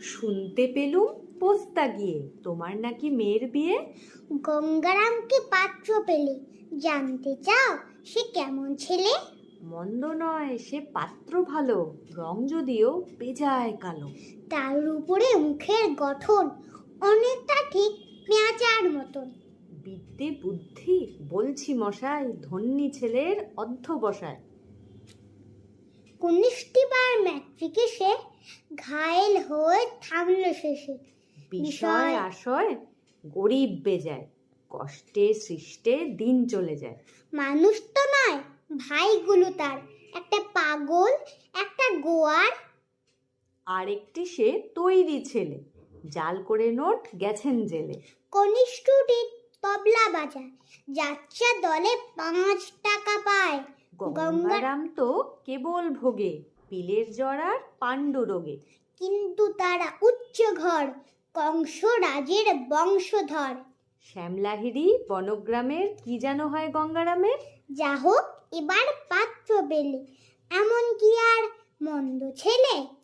শুনতে পেলুম পোস্তা গিয়ে। তোমার নাকি মেয়ের বিয়ে? গঙ্গারামকে পাত্র পেলে। জানতে চাও সে কেমন ছেলে? মন্দ নয় সে পাত্র ভালো। রং যদিও বেজায় কালো। তার উপরে মুখের গঠন অনেকটা ঠিক পেঁচার মতন। বিদ্যে বুদ্ধি বলছি মশাই ধন্যী ছেলের অধ্যবসায়। কনিষ্ঠবার ম্যাট্রিকে সে থামল শেষে। বিষয় আশয় গরিব বেজায় কষ্টে সৃষ্টে দিন চলে যায়। মানুষ তো নয় ভাইগুলো তার। একটা পাগল একটা গোয়ার। আর একটি সে তৈরি ছেলে জাল করে নোট গেছেন জেলে। কনিষ্ঠটি তবলা বাজায় যাচ্ছা দলে পাঁচ টাকা পায়। গঙ্গারাম তো কেবল ভোগে পিলের জ্বর আর পাণ্ডু রোগে কিন্তু তারা উচ্চ ঘর কংস রাজের বংশধর। শ্যামলাহিরি বনগ্রামের কি যেন হয় গঙ্গারামের? যা হোক এবার পাত্র পেলে। এমন কি আর মন্দ ছেলে